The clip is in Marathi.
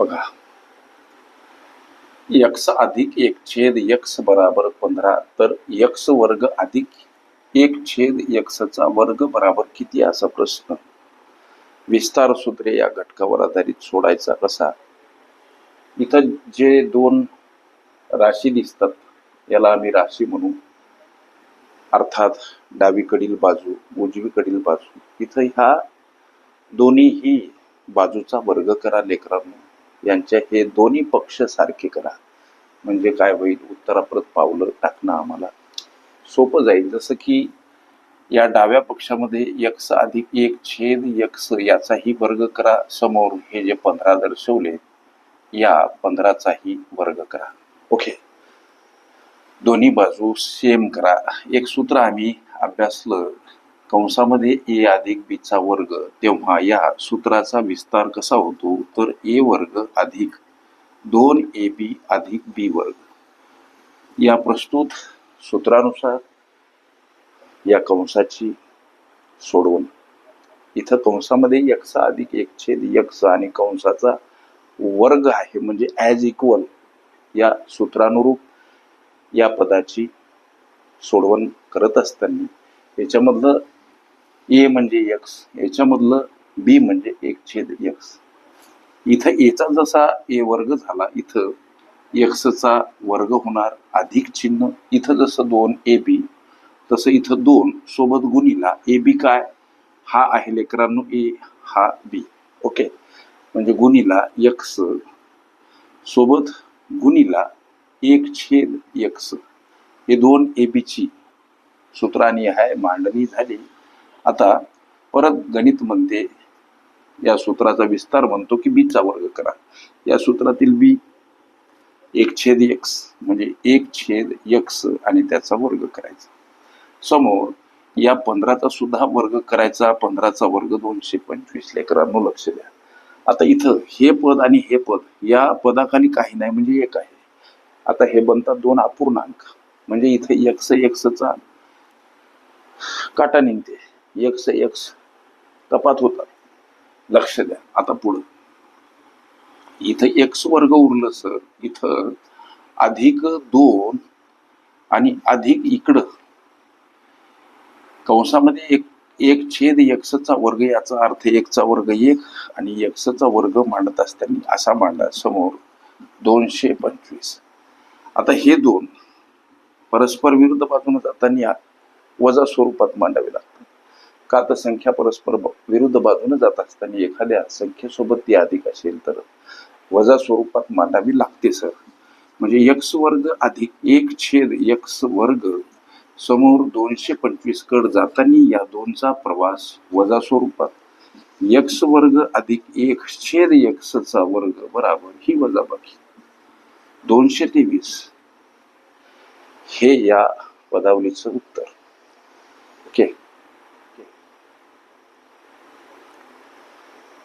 बघा. यक्स अधिक एक छेद यक्स बराबर पंधरा तर यक्स वर्ग अधिक एक छेद यक्सचा वर्ग बराबर किती असा प्रश्न. विस्तार सूत्रे या घटकावर आधारित सोडायचा कसा? इथं जे दोन राशी दिसतात याला आम्ही राशी म्हणू. अर्थात डावीकडील बाजू उजवीकडील बाजू. इथं ह्या दोन्हीही बाजूचा वर्ग करा लेकरांनो. यांच्या हे दोन्ही पक्ष सारखे करा. म्हणजे काय होईल? उत्तराप्रत पावलं टाकणं आम्हाला सोपं जाईल. जसं की या डाव्या पक्षामध्ये यक्स अधिक एक छेद यक्स याचाही वर्ग करा. समोर हे जे पंधरा दर्शवले या पंधराचाही वर्ग करा. ओके. दोन्ही बाजू सेम करा. एक सूत्र आम्ही अभ्यासलं. कंसामध्ये ए अधिक बीचा वर्ग तेव्हा या सूत्राचा विस्तार कसा होतो? तर ए वर्ग अधिक दोन ए बी अधिक बी वर्ग. या प्रस्तुत सूत्रानुसार या कंसाची सोडवण इथं कंसामध्ये यक्ष अधिक एक छेद यक्ष आणि कंसाचा वर्ग आहे म्हणजे ॲज इक्वल या सूत्रानुरूप या पदाची सोडवण करत असताना. याच्यामधलं ए म्हणजे एक्स याच्यामधलं बी म्हणजे एक छेद एक्स इथं एचा जसा ए वर्ग झाला इथं एक्सचा वर्ग होणार अधिक चिन्ह. इथं जसं दोन ए बी तसं इथं दोन सोबत गुणीला ए बी काय? हा आहे लेकरांनो ए हा बी ओके म्हणजे गुणीला यक्स सोबत गुणीला एक छेद यक्स हे दोन ए बीची सूत्रांनी आहे मांडणी झाली. आता परत गणित म्हणते. या सूत्राचा विस्तार म्हणतो की बीचा वर्ग करा. या सूत्रातील बी एक छेद यक्स म्हणजे एक छेद यक्स आणि त्याचा वर्ग करायचा. समोर या पंधराचा सुद्धा वर्ग करायचा पंधराचा वर्ग दोनशे पंचवीस लेकरांनो लक्ष द्या. आता इथं हे पद आणि हे पद या पदाखाली काही नाही म्हणजे एक आहे. आता हे बनतात दोन अपूर्णांक. म्हणजे इथे यक्स यक्सचा काटा निघते. एक्स एक्स कपात होतात लक्ष द्या. आता पुढं. इथं एक्स वर्ग उरलं सर इथं अधिक दोन आणि अधिक इकडं. कंसामध्ये एक एक छेद यक्सचा वर्ग याचा अर्थ एकचा वर्ग एक आणि यक्सचा वर्ग मांडत असताना असा मांडा समोर दोनशे पंचवीस. आता हे दोन परस्पर विरुद्ध बाजूने जाताना वजा स्वरूपात मांडावे लागतात. का तर संख्या परस्पर ब- विरुद्ध बाजूने जात असताना एखाद्या संख्येसोबत ती अधिक असेल तर वजा स्वरूपात मांडावी लागते सर. म्हणजे यक्स वर्ग अधिक एक छेद यक्स वर्ग समोर दोनशे पंचवीस कड जाताना या दोनचा प्रवास वजा स्वरूपात. यक्स वर्ग अधिक एक छेद यक्षचा वर्ग बराबर ही वजाबाकी दोनशे तेवीस. हे या पदावलीचं उत्तर. ओके?